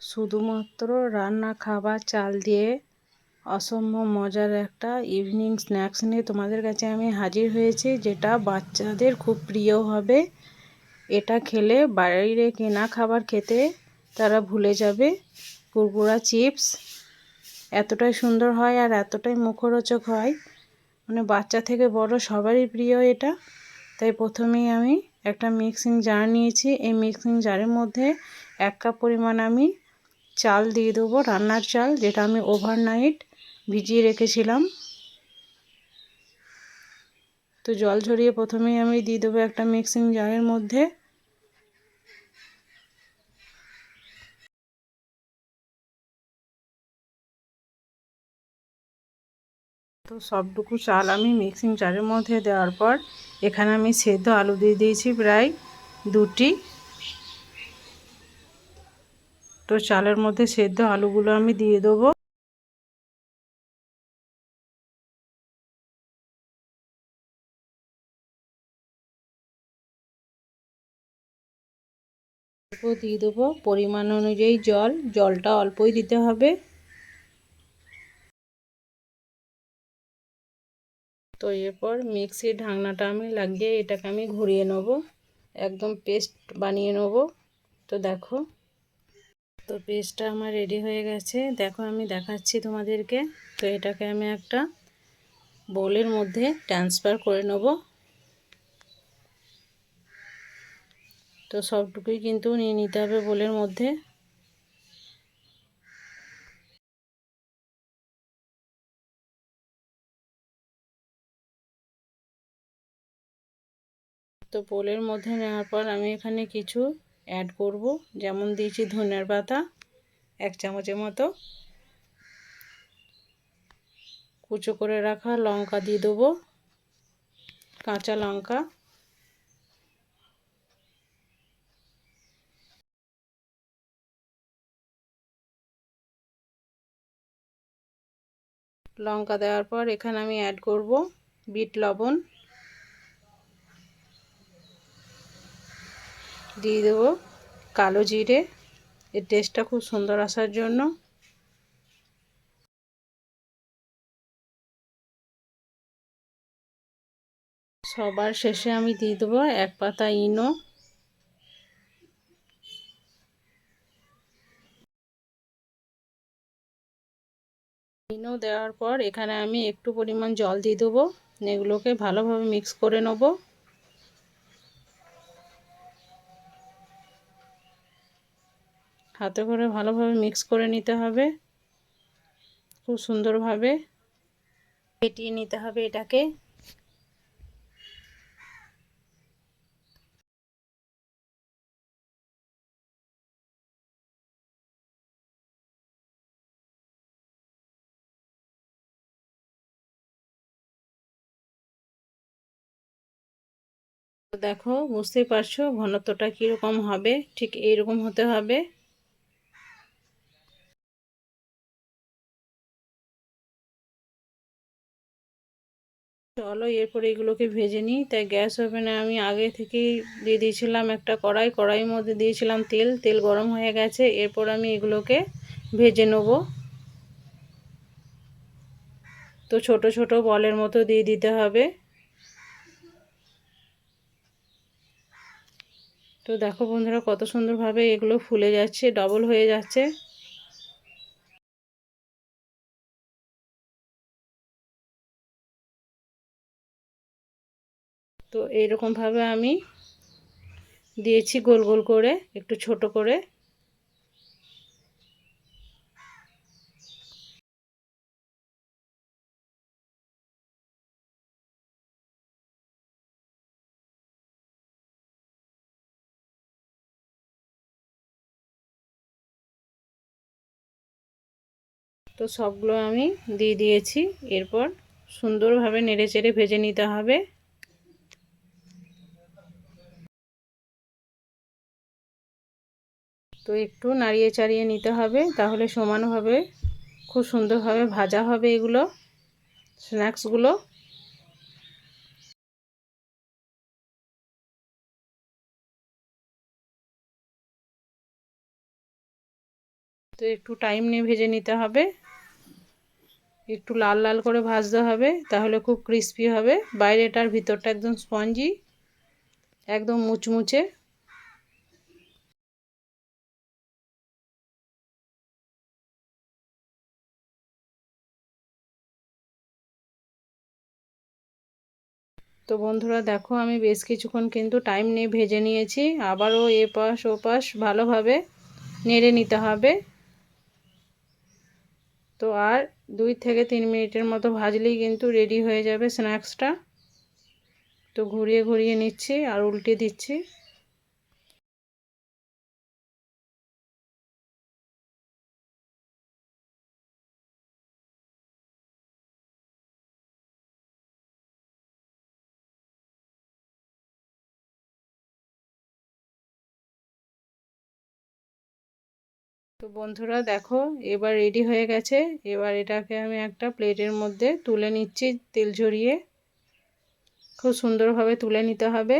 শুধুমাত্র রান্না খাবার, চাল দিয়ে অসম্ভব মজার একটা ইভিনিং স্ন্যাক্স নিয়ে তোমাদের কাছে আমি হাজির হয়েছি, যেটা বাচ্চাদের খুব প্রিয় হবে। এটা খেলে বাইরে কেনা খাবার খেতে তারা ভুলে যাবে। কুরকুরা চিপস এতটাই সুন্দর হয় আর এতটাই মুখরোচক হয়। মানে বাচ্চা থেকে বড় সবারই প্রিয় এটা। তাই প্রথমেই আমি একটা মিক্সিং জার নিয়েছি। এই মিক্সিং জারের মধ্যে এক কাপ পরিমাণ আমি চাল দিয়ে দেবো, রান্নার চাল, যেটা আমি ওভারনাইট ভিজিয়ে রেখেছিলাম। তো জল ঝরিয়ে প্রথমেই আমি দিয়ে দেবো একটা মিক্সিং জারের মধ্যে। তো সবটুকু চাল আমি মিক্সিং জারের মধ্যে দেওয়ার পর, এখানে আমি সেদ্ধ আলু দিয়ে দিয়েছি প্রায় দুটি। তো চালের মধ্যে সেদ্ধ আলুগুলো আমি দিয়ে দেবো। দিয়ে দেবো পরিমাণ অনুযায়ী জল, জলটা অল্পই দিতে হবে। তো এরপর মিক্সির ঢাকনাটা আমি লাগিয়ে এটাকে আমি ঘুরিয়ে নেব। একদম পেস্ট বানিয়ে নেব। তো দেখো তো পেস্টটা আমার রেডি হয়ে গেছে। দেখো আমি দেখাচ্ছি তোমাদেরকে। তো এটাকে আমি একটা বোলের মধ্যে ট্রান্সফার করে নেব। তো সবটুকুই কিন্তু নিয়ে নিতে হবে বোলের মধ্যে। তো পোলের মধ্যে নেওয়ার পর আমি এখানে কিছু অ্যাড করব। যেমন দিয়েছি ধনের পাতা, এক চামচের মতো। কুচো করে রাখা লঙ্কা দিয়ে দেবো, কাঁচা লঙ্কা। লঙ্কা দেওয়ার পর এখানে আমি অ্যাড করব বিট লবণ। দিয়ে দেবো কালো জিরে। এর টেস্টটা খুব সুন্দর আসার জন্য। সবার শেষে আমি দিয়ে দেবো এক পাতা ইনো। ইনো দেওয়ার পর এখানে আমি একটু পরিমাণ জল দিয়ে দেবো। এগুলোকে ভালোভাবে মিক্স করে নেব। হাতে করে ভালোভাবে মিক্স করে নিতে হবে। খুব সুন্দরভাবে ফেটিয়ে নিতে হবে এটাকে। দেখো, বুঝতেই পারছ ঘনত্বটা কীরকম হবে, ঠিক এইরকম হতে হবে। চলো এরপরে এগুলোকে ভেজে নিই। তাই গ্যাস ওভেনে আমি আগে থেকেই দিয়ে দিয়েছিলাম একটা কড়াই। কড়াইয়ের মধ্যে দিয়েছিলাম তেল। তেল গরম হয়ে গেছে। এরপর আমি এগুলোকে ভেজে নেব। তো ছোট ছোট বলের মতো দিয়ে দিতে হবে। তো দেখো বন্ধুরা কত সুন্দরভাবে এগুলো ফুলে যাচ্ছে ডবল হয়ে যাচ্ছে। তো এইরকমভাবে আমি দিয়েছি গোল গোল করে, একটু ছোট করে। তো সবগুলো আমি দিয়ে দিয়েছি। এরপর সুন্দরভাবে নেড়ে চেড়ে ভেজে নিতে হবে। তো একটু নাড়িয়ে চাড়িয়ে নিতে হবে, তাহলে সমানভাবে খুব সুন্দরভাবে ভাজা হবে এগুলো, স্ন্যাক্সগুলো। তো একটু টাইম নিয়ে ভেজে নিতে হবে। একটু লাল লাল করে ভাজতে হবে, তাহলে খুব ক্রিস্পি হবে। বাইরেটার ভিতরটা একদম স্পঞ্জি, একদম মুচমুচে। তো বন্ধুরা দেখো, আমি বেশ কিছুক্ষণ কিন্তু টাইম নিয়ে ভেজে নিয়েছি। আবারও এ পাশ ও পাশ ভালোভাবে নেড়ে নিতে হবে। তো আর দুই থেকে তিন মিনিটের মতো ভাজলেই কিন্তু রেডি হয়ে যাবে স্ন্যাক্সটা তো ঘুরিয়ে ঘুরিয়ে নিচ্ছি আর উল্টে দিচ্ছি। তো বন্ধুরা দেখো, এবার রেডি হয়ে গেছে। এবার এটাকে আমি একটা প্লেটের মধ্যে তুলে নিচ্ছি তেল ঝরিয়ে। খুব সুন্দরভাবে তুলে নিতে হবে।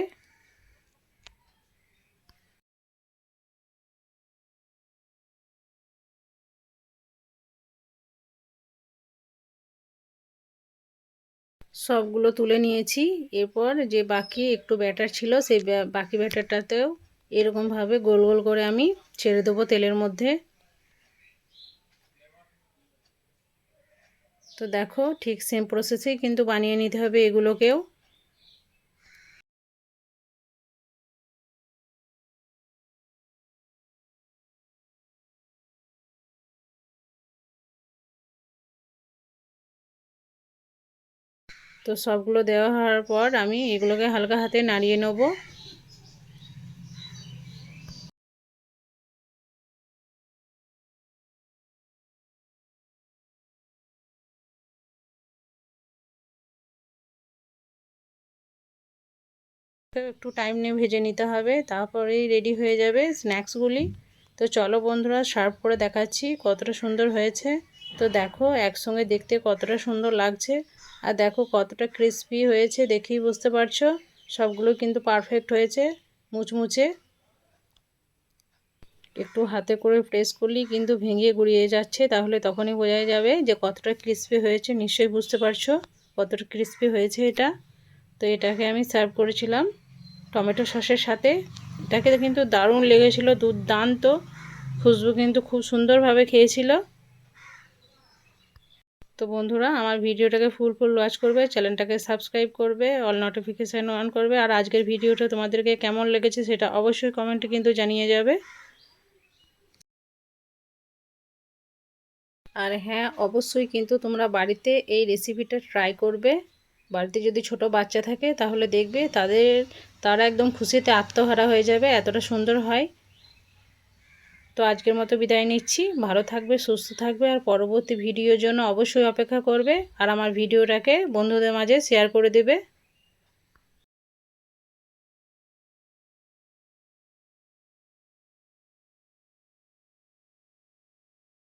সবগুলো তুলে নিয়েছি। এরপর যে বাকি একটু ব্যাটার ছিল, সেই বাকি ব্যাটারটাতেও এরকমভাবে গোল গোল করে আমি ছেড়ে দেবো তেলের মধ্যে। তো দেখো, ঠিক সেম প্রসেসেই কিন্তু বানিয়ে নিতে হবে এগুলোকেও। তো সবগুলো দেওয়া হওয়ার পর আমি এগুলোকে হালকা হাতে নাড়িয়ে নেব। একটু টাইম নিয়ে ভেজে নিতে হবে, তারপরেই রেডি হয়ে যাবে স্ন্যাক্সগুলি তো চলো বন্ধুরা সার্ভ করে দেখাচ্ছি কতটা সুন্দর হয়েছে। তো দেখো, একসঙ্গে দেখতে কতটা সুন্দর লাগছে। আর দেখো কতটা ক্রিস্পি হয়েছে দেখেই বুঝতে পারছ, সবগুলো কিন্তু পারফেক্ট হয়েছে, মুচমুচে। একটু হাতে করে প্রেস করলেই কিন্তু ভেঙে গুড়িয়ে যাচ্ছে, তাহলে তখনই বোঝা যাবে যে কতটা ক্রিস্পি হয়েছে, নিশ্চয়ই বুঝতে পারছ কতটা ক্রিস্পি হয়েছে এটা। তো এটাকে আমি সার্ভ করেছিলাম টমেটো সসের সাথে। এটাকে কিন্তু দারুণ লেগেছিলো, দুর্দান্ত। খুশবু কিন্তু খুব সুন্দরভাবে খেয়েছিল। তো বন্ধুরা, আমার ভিডিওটাকে ফুল ফুল ওয়াচ করবে চ্যানেলটাকে সাবস্ক্রাইব করবে অল নোটিফিকেশান অন করবে। আর আজকের ভিডিওটা তোমাদেরকে কেমন লেগেছে সেটা অবশ্যই কমেন্টে কিন্তু জানিয়ে যাবে। আর হ্যাঁ অবশ্যই কিন্তু তোমরা বাড়িতে এই রেসিপিটা ট্রাই করবে। বাড়িতে যদি ছোট বাচ্চা থাকে, তাহলে দেখবে তাদের, তারা একদম খুশিতে আত্মহারা হয়ে যাবে, এতটা সুন্দর হয়। তো আজকের মতো বিদায় নিচ্ছি। ভালো থাকবে, সুস্থ থাকবে, আর পরবর্তী ভিডিওর জন্য অবশ্যই অপেক্ষা করবে। আর আমার ভিডিওটাকে বন্ধুদের মাঝে শেয়ার করে দেবে।